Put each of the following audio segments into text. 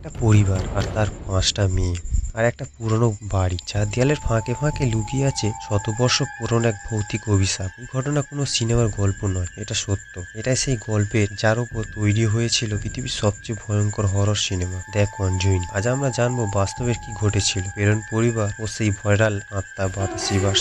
একটা পরিবার আর তার পাঁচটা মেয়ে। আর একটা পুরনো বাড়ি যার দেয়ালের ফাঁকে ফাঁকে লুকিয়ে আছে শতবর্ষ পুরনো এক ভৌতিক অভিশাপ। এই ঘটনা কোনো সিনেমার গল্প নয়, এটা সত্য। এটাই সেই গল্পের যার উপর তৈরি হয়েছিল পৃথিবীর সবচেয়ে ভয়ঙ্কর হরর সিনেমা দ্য কনজুইন আজ আমরা জানব বাস্তবের কি ঘটেছিল। প্রেরণ পরিবার ও সেই ভয়রাল আত্মা বা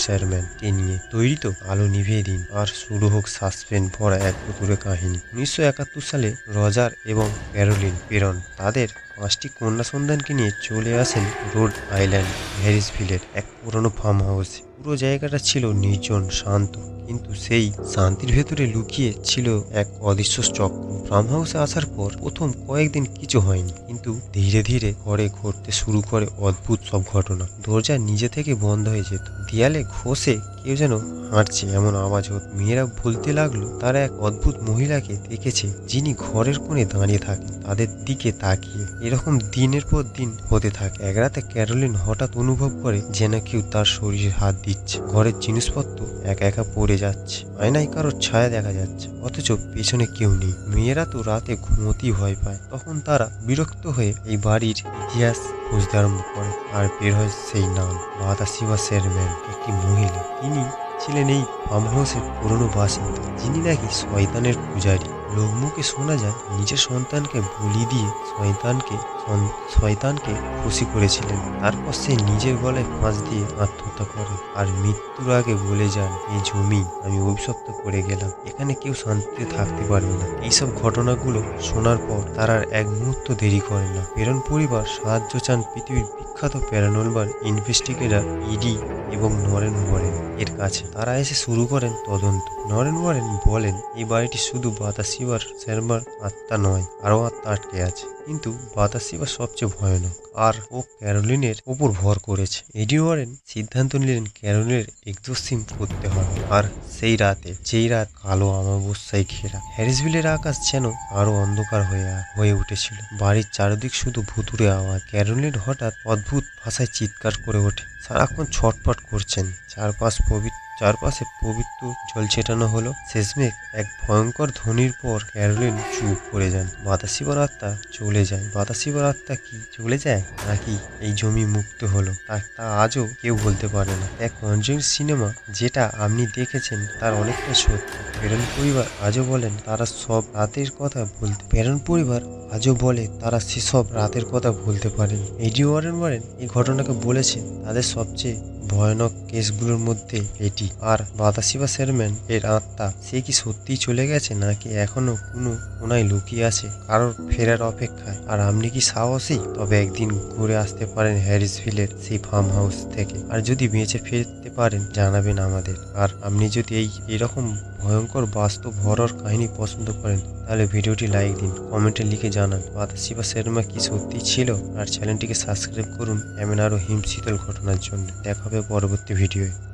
শেয়ারম্যান কে নিয়ে তৈরি তো আলো নিভিয়ে দিন, আর শুরু হোক সাসপেন্স ভরা এক ভুতুরে কাহিনী। উনিশশো একাত্তর সালে রজার এবং ক্যারোলিন প্রেরণ। তাদের পাঁচটি কন্যা সন্তানকে নিয়ে চলে আসেন রোড আইল্যান্ড হ্যারিসভিলের এক পুরনো ফার্ম হাউসে পুরো জায়গাটা ছিল নির্জন, শান্ত। কিন্তু সেই শান্তির ভেতরে লুকিয়ে ছিল এক অদৃশ্য চক্র। ফার্ম হাউসে আসার পর প্রথম কয়েকদিন কিছু হয়নি। কিন্তু ধীরে ধীরে ঘরে ঘটতে শুরু করে অদ্ভুত সব ঘটনা। দরজা নিজে থেকে বন্ধ হয়ে যেত। দেয়ালে ঘষে কেউ যেন হাঁটছে এমন আওয়াজ হতো। মেয়েরা বলতে লাগল, তারা এক অদ্ভুত মহিলাকে দেখেছে যিনি ঘরের কোণে দাঁড়িয়ে থাকেন, তাদের দিকে তাকিয়ে। এরকম দিনের পর দিন হতে থাকে। এক রাতে ক্যারোলিন হঠাৎ অনুভব করে যেন কেউ তার শরীরে হাত দিচ্ছে ঘরের জিনিসপত্র একা একা পড়ে যাচ্ছে। আয়নায় কারোর ছায়া দেখা যাচ্ছে, অথচ পেছনে কেউ নেই। মেয়েরা তো রাতে ঘুমোতেই ভয় পায়। তখন তারা বিরক্ত হয়ে এই বাড়ির ইতিহাস খুঁজতে আরম্ভ করে আর বের হয় সেই নাম বাতাসিবা শেরম্যান একটি মহিলা। তিনি ছিলেন এই ফার্ম হাউসের পুরনো বাসিন্দা, যিনি নাকি শয়তানের পূজারী। লোকমুখে শোনা যায়, নিজের সন্তানকে বলি দিয়ে শয়তানকে শয়তানকে খুশি করেছিলেন। তারপর সে নিজের গলায় ফাঁস দিয়ে আত্মহত্যা করে। আর মৃত্যুর আগে বলে যান এই জমি, আমি অভিশপ্ত করে গেলাম। এখানে কেউ শান্তিতে থাকতে পারবে না। এইসব ঘটনাগুলো শোনার পর তারা আর এক মুহূর্ত দেরি করে না। প্রেরণ পরিবার সাহায্য চান পৃথিবীর বিখ্যাত প্যারানোলবার ইনভেস্টিগেটর ইডি এবং নরেন ওয়ারেন এর কাছে। তারা এসে শুরু করেন তদন্ত। নরেন ওয়ারেন বলেন এই বাড়িটি শুধু বাতাসিবার শর্মার আত্মা নয়, আরও আত্মা আটকে আছে। কিন্তু বাতাসিবা সবচেয়ে ভয়ানক, আর ও ক্যারোলিনের ওপর ভর করেছে। এডি ওয়ারেন সিদ্ধান্ত নিলেন ক্যারোলিনের এক্সোসিম করতে হবে। আর সেই রাতে, যেই রাত কালো অমাবস্যায় ঘেরা, হ্যারিসভিলের আকাশ যেন আরও অন্ধকার হয়ে হয়ে উঠেছিল। বাড়ির চারিদিক শুধু ভুতুরে আওয়াজ। ক্যারোলিন হঠাৎ অদ্ভুত ভাষায় চিৎকার করে ওঠে। সারাক্ষণ ছটফট করছেন। চারপাশ পবিত্র চারপাশে পবিত্র জল ছেটানো হলো। শেষমেশ এক ভয়ঙ্কর ধ্বনির পর ক্যারোলিন চুপ করে যান। বাতাসিবর আত্মা চলে যায়। বাতাসিবর আত্মা কি চলে যায়? নাকি এই জমি মুক্ত হলো? তা তা আজও কেউ বলতে পারে না। এক কনজুইন সিনেমা যেটা আপনি দেখেছেন তার অনেকটা সত্য। প্রেরণ পরিবার আজও বলেন তারা সব রাতের কথা বলতে প্রেরণ পরিবার আজও বলে তারা সেসব রাতের কথা বলতে পারেন। এডি ওয়ারেন ওয়ারেন এই ঘটনাকে বলেছেন তাদের সবচেয়ে ভয়ানক কেসগুলোর মধ্যে এটি। আর বাতাসিবা শেরম্যান এর আত্মা, সে কি সত্যিই চলে গেছে নাকি এখনও কোনো কোনায় লুকিয়ে আছে? কারোর ফেরার অপেক্ষায়। আর আপনি কি সাহসী? তবে একদিন ঘুরে আসতে পারেন হ্যারিসভিলের সেই ফার্ম হাউস থেকে। আর যদি বেঁচে ফিরতে পারেন, জানাবেন আমাদের। আর আপনি যদি এই এরকম ভয়ঙ্কর বাস্তব হরর কাহিনী পছন্দ করেন, তাহলে ভিডিওটি লাইক দিন, কমেন্টে লিখে জানান বাতাসি বা শর্মা কি সত্যি ছিল? আর চ্যানেলটিকে সাবস্ক্রাইব করুন, এমন আরও হিমশীতল ঘটনার জন্য। দেখা হবে পরবর্তী ভিডিওয়ে